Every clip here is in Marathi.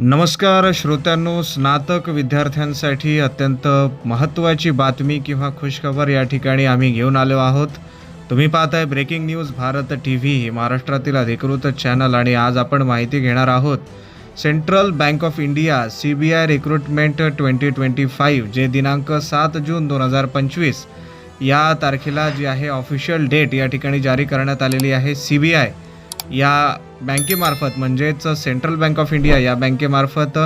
नमस्कार श्रोत्यांनो स्नातक विद्यार्थ्यांसाठी अत्यंत महत्त्वाची बातमी किंवा खुशखबर या ठिकाणी आम्ही घेऊन आलो आहोत. तुम्ही पाहताय breaking news Bharat T V ही महाराष्ट्रातील अधिकृत चॅनल आणि आज आपण माहिती घेणार आहोत. Central Bank of India C B I recruitment twenty twenty five जे दिनांक सात जून दोन हजार पंचवीस या तारखेला जी आहे ऑफिशियल डेट या ठिकाणी जारी करण्यात आलेली आहे सी बी आय. या बँकेमार्फत म्हणजेच सेंट्रल बँक ऑफ इंडिया या बँकेमार्फत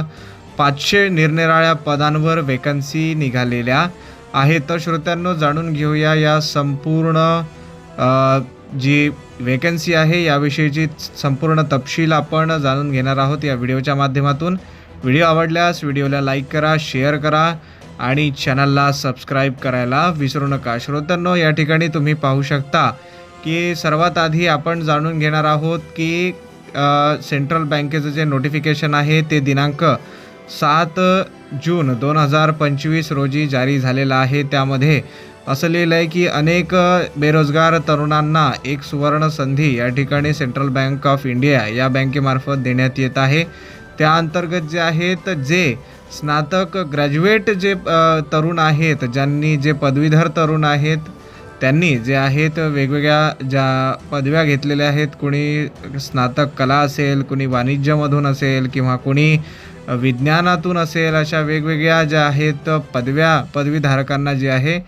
पाचशे निरनिराळ्या पदांवर वेकन्सी निघालेल्या आहेत. तर श्रोत्यांनो जाणून घेऊया या संपूर्ण जी वेकन्सी आहे याविषयीची संपूर्ण तपशील आपण जाणून घेणार आहोत या व्हिडिओच्या माध्यमातून. व्हिडिओ आवडल्यास व्हिडिओला लाईक करा शेअर करा आणि चॅनलला सबस्क्राईब करायला विसरू नका. श्रोत्यांनो या ठिकाणी तुम्ही पाहू शकता की सर्वात आधी आपण जाणून घेणार आहोत की सेंट्रल बँकेचं जे नोटिफिकेशन आहे ते दिनांक सात जून दोन हजार पंचवीस रोजी जारी झालेलं आहे. त्यामध्ये असं लिहिलं आहे की अनेक बेरोजगार तरुणांना एक सुवर्ण संधी या ठिकाणी सेंट्रल बँक ऑफ इंडिया या बँकेमार्फत देण्यात येत आहे. त्या अंतर्गत जे आहेत जे स्नातक ग्रॅज्युएट जे तरुण आहेत ज्यांनी जे पदवीधर तरुण आहेत त्यांनी जे आहेत वेगवेगळ्या ज्या पदव्या घेतलेल्या आहेत कुणी स्नातक कला असेल कुणी वाणिज्यमधून असेल किंवा कुणी विज्ञानातून असेल अशा वेगवेगळ्या ज्या आहेत पदव्या पदवीधारकांना जे आहे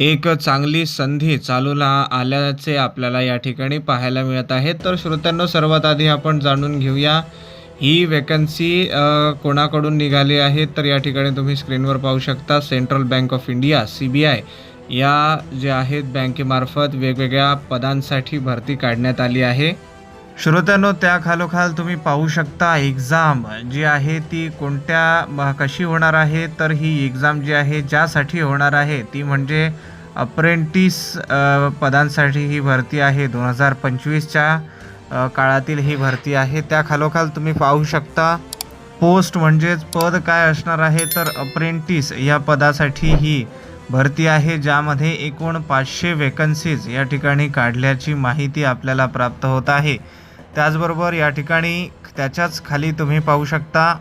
एक चांगली संधी चालूला आल्याचे आपल्याला या ठिकाणी पाहायला मिळत आहे. तर श्रोत्यांनो सर्वात आधी आपण जाणून घेऊया ही वेकन्सी कोणाकडून निघाली आहे? तर या ठिकाणी तुम्ही स्क्रीनवर पाहू शकता Central Bank of India C B I या ज्या आहेत बँकेमार्फत वेगवेगळ्या पदांसाठी भरती काढण्यात आली आहे. श्रोत्यांनो त्या खालोखाल तुम्ही पाहू शकता एक्झाम जी आहे ती कोणत्या कशी होणार आहे तर ही एक्झाम जी आहे ज्यासाठी होणार आहे ती म्हणजे अप्रेंटिस पदांसाठी ही भरती आहे. दोन हजार पंचवीसच्या काळातील ही भरती आहे. त्या खालोखाल तुम्ही पाहू शकता. पोस्ट म्हणजेच पद काय असणार आहे तर अप्रेंटिस या पदासाठी ही भरती आहे ज्यामध्ये एकूण पाचशे वेकन्सीज या ठिकाणी काढल्याची माहिती आपल्याला प्राप्त होत आहे. त्याचबरोबर या ठिकाणी त्याच्याच खाली तुम्ही पाहू शकता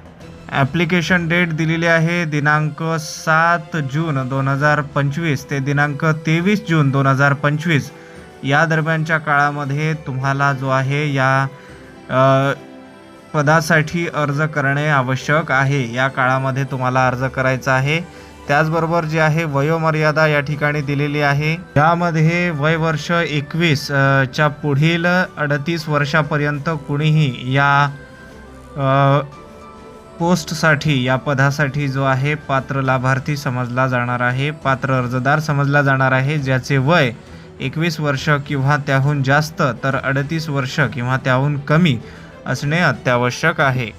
ॲप्लिकेशन डेट दिलेली आहे दिनांक सात जून दोन हजार पंचवीस ते दिनांक तेवीस जून दोन हजार पंचवीस. या दरम्यानच्या काळामध्ये तुम्हाला जो आहे या पदासाठी अर्ज करणे आवश्यक आहे. या काळामध्ये तुम्हाला अर्ज करायचा आहे. त्याचबरोबर जी आहे वयोमर्यादा या ठिकाणी दिलेली आहे. यामध्ये वय वर्ष एकवीस च्या पुढील अडतीस वर्षापर्यंत कुणीही या पोस्टसाठी या पदासाठी जो आहे पात्र लाभार्थी समजला जाणार आहे पात्र अर्जदार समजला जाणार आहे ज्याचे वय एकवीस वर्ष किंवा त्याहून जास्त तर अडतीस वर्ष किंवा त्याहून कमी असणे अत्यावश्यक आहे.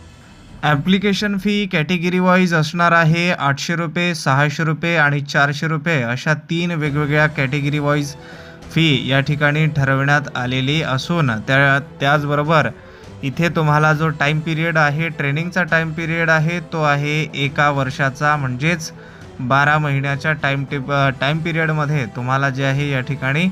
ॲप्लिकेशन फी कॅटेगरी वाईज असणार आहे आठशे रुपये सहाशे रुपये आणि चारशे रुपये अशा तीन वेगवेगळ्या कॅटेगरी वाईज फी या ठिकाणी ठरवण्यात आलेली असून त्या त्याचबरोबर इथे तुम्हाला जो टाईम पिरियड आहे ट्रेनिंगचा टाईम पिरियड आहे तो आहे एका वर्षाचा. म्हणजेच बारा महिन्याच्या टाईम टेप टाईम पिरियडमध्ये तुम्हाला जे आहे या ठिकाणी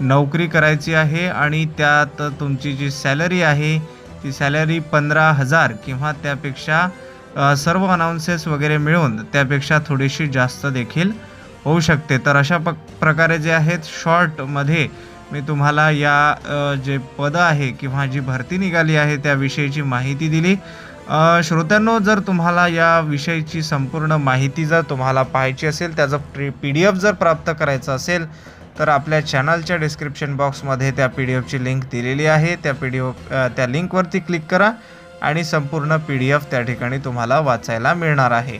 नोकरी करायची आहे आणि त्यात तुमची जी सॅलरी आहे ती सॅलरी पंधरा हजार किंवा त्यापेक्षा सर्व अनाऊन्सेस वगैरे मिळून त्यापेक्षा थोडीशी जास्त देखील होऊ शकते. तर अशा प प्रकारे जे आहेत शॉर्टमध्ये मी तुम्हाला या जे पदं आहे किंवा जी भरती निघाली आहे त्याविषयीची माहिती दिली. श्रोत्यांनो जर तुम्हाला या विषयीची संपूर्ण माहिती जर तुम्हाला पाहायची असेल त्याचं पी डी एफ जर प्राप्त करायचं असेल तर आपल्या चॅनलच्या डिस्क्रिप्शन बॉक्समध्ये त्या पी डी एफची लिंक दिलेली आहे. त्या पी डी एफ त्या लिंकवरती क्लिक करा आणि संपूर्ण पी डी एफ त्या ठिकाणी तुम्हाला वाचायला मिळणार आहे.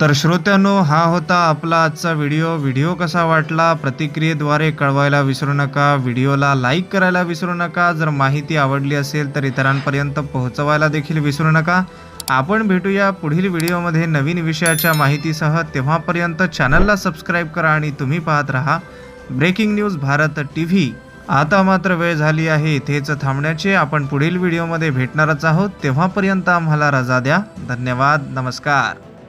तर श्रोत्यांनो हा होता आपला आजचा व्हिडिओ व्हिडिओ कसा वाटला? प्रतिक्रियेद्वारे कळवायला विसरू नका. व्हिडिओला लाईक करायला विसरू नका. जर माहिती आवडली असेल तर इतरांपर्यंत पोहोचवायला देखील विसरू नका. आपण भेटूया पुढील व्हिडिओमध्ये नवीन विषयाच्या माहितीसह. तेव्हापर्यंत चॅनलला सबस्क्राईब करा आणि तुम्ही पाहत राहा. Breaking news Bharat T V आता मात्र वेळ झाली आहे इथेच थांबण्याचे. आपण पुढील व्हिडिओमध्ये भेटणारच आहोत. तेव्हापर्यंत आम्हाला रजा द्या. धन्यवाद. नमस्कार.